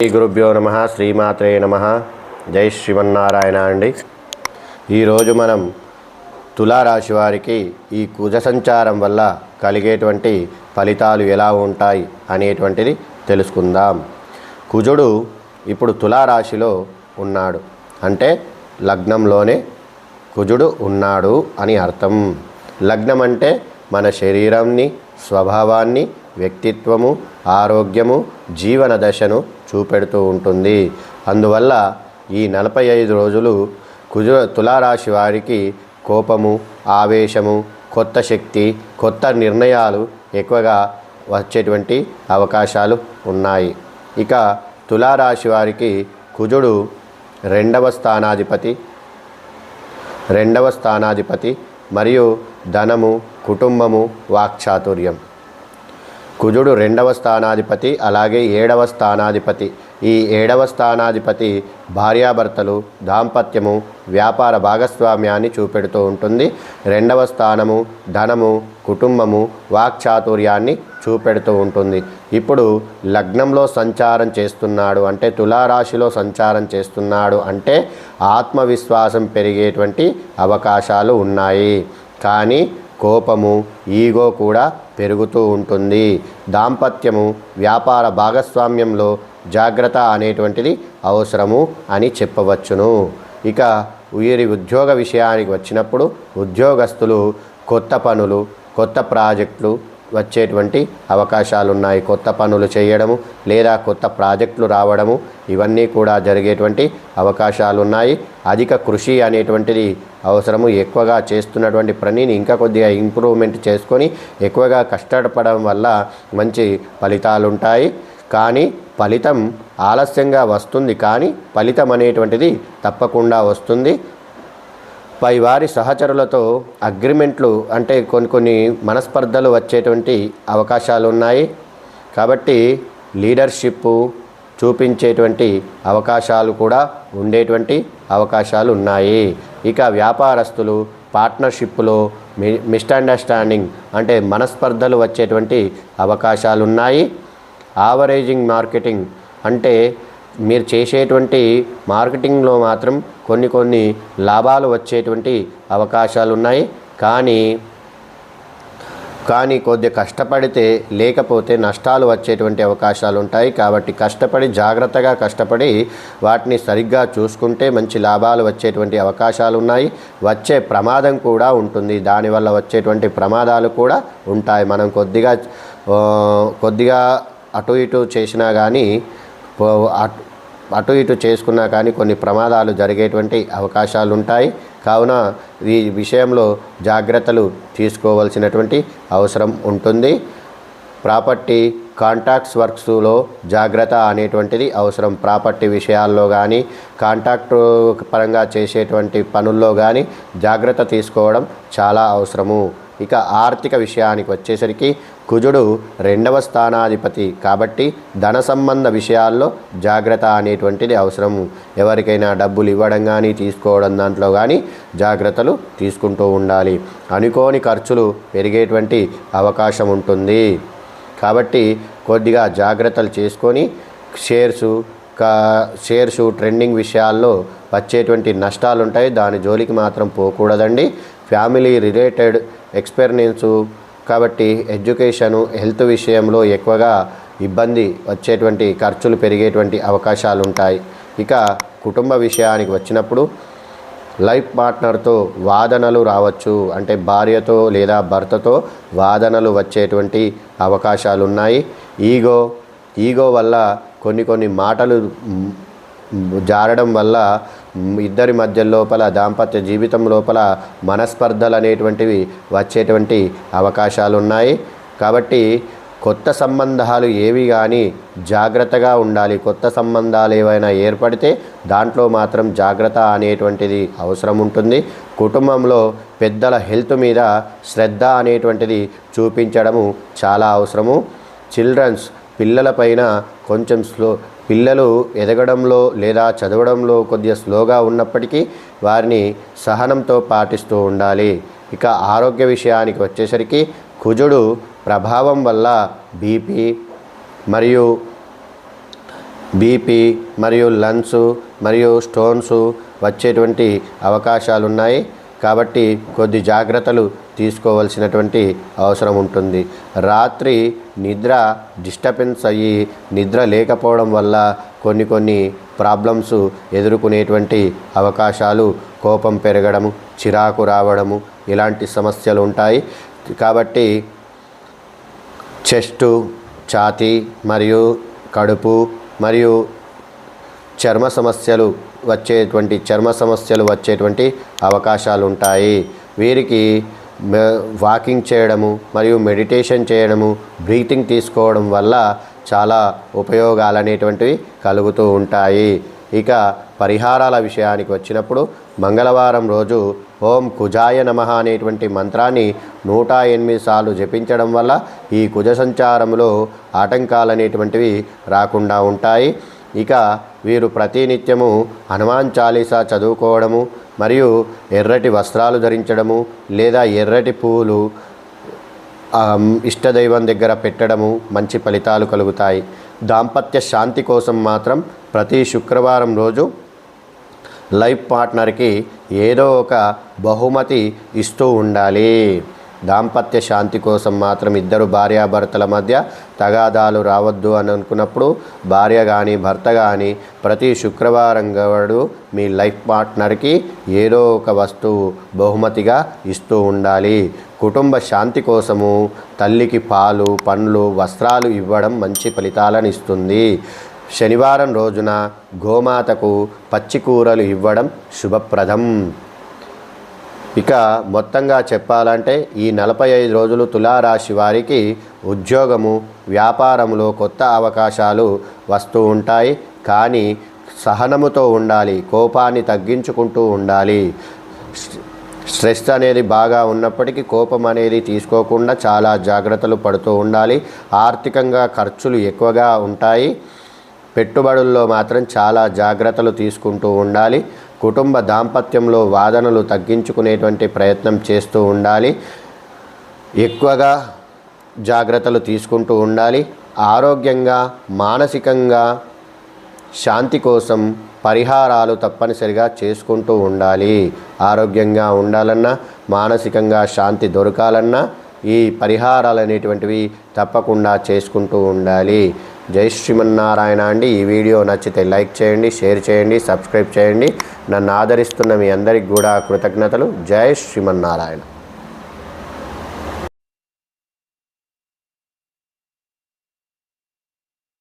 శ్రీ గురుభ్యో నమ శ్రీమాత్రే నమ. జై శ్రీమన్నారాయణ అండి. ఈరోజు మనం తులారాశి వారికి ఈ కుజ సంచారం వల్ల కలిగేటువంటి ఫలితాలు ఎలా ఉంటాయి అనేటువంటిది తెలుసుకుందాం. కుజుడు ఇప్పుడు తులారాశిలో ఉన్నాడు. అంటే లగ్నంలోనే కుజుడు ఉన్నాడు అని అర్థం. లగ్నం అంటే మన శరీరాన్ని స్వభావాన్ని వ్యక్తిత్వము ఆరోగ్యము జీవన దశను చూపెడుతూ ఉంటుంది. అందువల్ల ఈ నలభై ఐదు రోజులు కుజ తులారాశి వారికి కోపము ఆవేశము కొత్త శక్తి కొత్త నిర్ణయాలు ఎక్కువగా వచ్చేటువంటి అవకాశాలు ఉన్నాయి. ఇక తులారాశి వారికి కుజుడు రెండవ స్థానాధిపతి రెండవ స్థానాధిపతి మరియు ధనము కుటుంబము వాక్చాతుర్యం. కుజుడు రెండవ స్థానాధిపతి అలాగే ఏడవ స్థానాధిపతి. ఈ ఏడవ స్థానాధిపతి భార్యాభర్తలు దాంపత్యము వ్యాపార భాగస్వామ్యాన్ని చూపెడుతూ ఉంటుంది. రెండవ స్థానము ధనము కుటుంబము వాక్చాతుర్యాన్ని చూపెడుతూ ఉంటుంది. ఇప్పుడు లగ్నంలో సంచారం చేస్తున్నాడు అంటే తులారాశిలో సంచారం చేస్తున్నాడు అంటే ఆత్మవిశ్వాసం పెరిగేటువంటి అవకాశాలు ఉన్నాయి. కానీ కోపము ఈగో కూడా పెరుగుతూ ఉంటుంది. దాంపత్యము వ్యాపార భాగస్వామ్యంలో జాగ్రత్త అనేటువంటిది అవసరము అని చెప్పవచ్చును. ఇక వీరి ఉద్యోగ విషయానికి వచ్చినప్పుడు ఉద్యోగస్తులు కొత్త పనులు కొత్త ప్రాజెక్టులు వచ్చేటువంటి అవకాశాలు ఉన్నాయి కొత్త పనులు చేయడము లేదా కొత్త ప్రాజెక్టులు రావడము ఇవన్నీ కూడా జరిగేటువంటి అవకాశాలు ఉన్నాయి అధిక కృషి అనేటువంటిది అవసరము ఎక్కువగా చేస్తున్నటువంటి పనిని ఇంకా కొద్దిగా ఇంప్రూవ్మెంట్ చేసుకొని ఎక్కువగా కష్టపడడం వల్ల మంచి ఫలితాలు ఉంటాయి కానీ ఫలితం ఆలస్యంగా వస్తుంది. కానీ ఫలితం అనేటువంటిది తప్పకుండా వస్తుంది. పై వారి సహచరులతో అగ్రిమెంట్లు అంటే కొన్ని కొన్ని మనస్పర్ధలు వచ్చేటువంటి అవకాశాలు ఉన్నాయి కాబట్టి లీడర్షిప్ చూపించేటువంటి అవకాశాలు కూడా ఉండేటువంటి అవకాశాలు ఉన్నాయి ఇక వ్యాపారస్తులు పార్ట్నర్షిప్లో మి మిస్అండర్స్టాండింగ్ అంటే మనస్పర్ధలు వచ్చేటువంటి అవకాశాలు ఉన్నాయి ఆవరేజింగ్ మార్కెటింగ్ అంటే మీరు చేసేటువంటి మార్కెటింగ్లో మాత్రం కొన్ని కొన్ని లాభాలు వచ్చేటువంటి అవకాశాలు ఉన్నాయి కానీ కానీ కొద్దిగా కష్టపడితే లేకపోతే నష్టాలు వచ్చేటువంటి అవకాశాలు ఉంటాయి కాబట్టి కష్టపడి జాగ్రత్తగా కష్టపడి వాటిని సరిగ్గా చూసుకుంటే మంచి లాభాలు వచ్చేటువంటి అవకాశాలు ఉన్నాయి వచ్చే ప్రమాదం కూడా ఉంటుంది. దానివల్ల వచ్చేటువంటి ప్రమాదాలు కూడా ఉంటాయి. మనం కొద్దిగా కొద్దిగా అటు ఇటు చేసినా కానీ అటు ఇటు చేసుకున్నా కానీ కొన్ని ప్రమాదాలు జరిగేటువంటి అవకాశాలు ఉంటాయి కావున ఈ విషయంలో జాగ్రత్తలు తీసుకోవాల్సినటువంటి అవసరం ఉంటుంది. ప్రాపర్టీ కాంటాక్ట్స్ వర్క్స్లో జాగ్రత్త అనేటువంటిది అవసరం. ప్రాపర్టీ విషయాల్లో కానీ కాంటాక్ట్ పరంగా చేసేటువంటి పనుల్లో కానీ జాగ్రత్త తీసుకోవడం చాలా అవసరము. ఇక ఆర్థిక విషయానికి వచ్చేసరికి కుజుడు రెండవ స్థానాధిపతి కాబట్టి ధన సంబంధ విషయాల్లో జాగ్రత్త అనేటువంటిది అవసరం. ఎవరికైనా డబ్బులు ఇవ్వడం కానీ తీసుకోవడం దాంట్లో కానీ జాగ్రత్తలు తీసుకుంటూ ఉండాలి. అనుకోని ఖర్చులు పెరిగేటువంటి అవకాశం ఉంటుంది. కాబట్టి కొద్దిగా జాగ్రత్తలు చేసుకొని షేర్సు కా షేర్సు ట్రెండింగ్ విషయాల్లో వచ్చేటువంటి నష్టాలు ఉంటాయి దాని జోలికి మాత్రం పోకూడదండి. ఫ్యామిలీ రిలేటెడ్ ఎక్స్పీరియన్సు కాబట్టి ఎడ్యుకేషను హెల్త్ విషయంలో ఎక్కువగా ఇబ్బంది వచ్చేటువంటి ఖర్చులు పెరిగేటువంటి అవకాశాలు ఉంటాయి ఇక కుటుంబ విషయానికి వచ్చినప్పుడు లైఫ్ పార్ట్నర్తో వాదనలు రావచ్చు. అంటే భార్యతో లేదా భర్తతో వాదనలు వచ్చేటువంటి అవకాశాలు ఉన్నాయి ఈగో ఈగో వల్ల కొన్ని కొన్ని మాటలు జారడం వల్ల ఇద్దరి మధ్య లోపల దాంపత్య జీవితం లోపల మనస్పర్ధలు అనేటువంటివి వచ్చేటువంటి అవకాశాలు ఉన్నాయి కాబట్టి కొత్త సంబంధాలు ఏవి కానీ జాగ్రత్తగా ఉండాలి. కొత్త సంబంధాలు ఏవైనా ఏర్పడితే దాంట్లో మాత్రం జాగ్రత్త అనేటువంటిది అవసరం ఉంటుంది. కుటుంబంలో పెద్దల హెల్త్ మీద శ్రద్ధ అనేటువంటిది చూపించడము చాలా అవసరము. చిల్డ్రన్స్ పిల్లలపైన కొంచెం స్లో పిల్లలు ఎదగడంలో లేదా చదవడంలో కొద్దిగా స్లోగా ఉన్నప్పటికీ వారిని సహనంతో పాటిస్తూ ఉండాలి. ఇక ఆరోగ్య విషయానికి వచ్చేసరికి కుజుడు ప్రభావం వల్ల బీపీ మరియు బీపీ మరియు లంగ్స్ మరియు స్టోన్స్ వచ్చేటువంటి అవకాశాలు ఉన్నాయి కాబట్టి కొద్ది జాగ్రత్తలు తీసుకోవాల్సినటువంటి అవసరం ఉంటుంది. రాత్రి నిద్ర డిస్టర్బెన్స్ అయ్యి నిద్ర లేకపోవడం వల్ల కొన్ని కొన్ని ప్రాబ్లమ్స్ ఎదుర్కొనేటువంటి అవకాశాలు కోపం పెరగడము చిరాకు రావడము ఇలాంటి సమస్యలు ఉంటాయి. కాబట్టి చెస్టు ఛాతీ మరియు కడుపు మరియు చర్మ సమస్యలు వచ్చేటువంటి చర్మ సమస్యలు వచ్చేటువంటి అవకాశాలు ఉంటాయి వీరికి వాకింగ్ చేయడము మరియు మెడిటేషన్ చేయడము బ్రీతింగ్ తీసుకోవడం వల్ల చాలా ఉపయోగాలు అనేటువంటివి కలుగుతూ ఉంటాయి. ఇక పరిహారాల విషయానికి వచ్చినప్పుడు మంగళవారం రోజు ఓం కుజాయ నమ అనేటువంటి మంత్రాన్ని నూట ఎనిమిది సార్లు జపించడం వల్ల ఈ కుజ సంచారంలో ఆటంకాలు అనేటువంటివి రాకుండా ఉంటాయి. ఇక వీరు ప్రతినిత్యము హనుమాన్ చాలీసా చదువుకోవడము మరియు ఎర్రటి వస్త్రాలు ధరించడము లేదా ఎర్రటి పువ్వులు ఇష్టదైవం దగ్గర పెట్టడము మంచి ఫలితాలు కలుగుతాయి. దాంపత్య శాంతి కోసం మాత్రం ప్రతి శుక్రవారం రోజు లైఫ్ పార్ట్నర్కి ఏదో ఒక బహుమతి ఇస్తూ ఉండాలి. దాంపత్య శాంతి కోసం మాత్రం ఇద్దరు భార్యాభర్తల మధ్య తగాదాలు రావద్దు అని అనుకున్నప్పుడు భార్య కానీ భర్త కానీ ప్రతి శుక్రవారం గడు మీ లైఫ్ పార్ట్నర్కి ఏదో ఒక వస్తువు బహుమతిగా ఇస్తూ ఉండాలి. కుటుంబ శాంతి కోసము తల్లికి పాలు పండ్లు వస్త్రాలు ఇవ్వడం మంచి ఫలితాలను ఇస్తుంది. శనివారం రోజున గోమాతకు పచ్చి కూరలు ఇవ్వడం శుభప్రదం. ఇక మొత్తంగా చెప్పాలంటే ఈ నలభై ఐదు రోజులు తులారాశి వారికి ఉద్యోగము వ్యాపారంలో కొత్త అవకాశాలు వస్తూ ఉంటాయి. కానీ సహనముతో ఉండాలి కోపాన్ని తగ్గించుకుంటూ ఉండాలి. స్ట్రెస్ అనేది బాగా ఉన్నప్పటికీ కోపం అనేది తీసుకోకుండా చాలా జాగ్రత్తలు పడుతూ ఉండాలి. ఆర్థికంగా ఖర్చులు ఎక్కువగా ఉంటాయి. పెట్టుబడుల్లో మాత్రం చాలా జాగ్రత్తలు తీసుకుంటూ ఉండాలి. కుటుంబ దాంపత్యంలో వాదనలు తగ్గించుకునేటువంటి ప్రయత్నం చేస్తూ ఉండాలి. ఎక్కువగా జాగ్రత్తలు తీసుకుంటూ ఉండాలి. ఆరోగ్యంగా మానసికంగా శాంతి కోసం పరిహారాలు తప్పనిసరిగా చేసుకుంటూ ఉండాలి. ఆరోగ్యంగా ఉండాలన్నా మానసికంగా శాంతి దొరకాలన్నా ఈ పరిహారాలు అనేటువంటివి తప్పకుండా చేసుకుంటూ ఉండాలి. జై శ్రీమన్నారాయణ అండి. ఈ వీడియో నచ్చితే లైక్ చేయండి షేర్ చేయండి సబ్స్క్రైబ్ చేయండి. నన్ను ఆదరిస్తున్న మీ అందరికి కూడా కృతజ్ఞతలు. జై శ్రీమన్నారాయణ.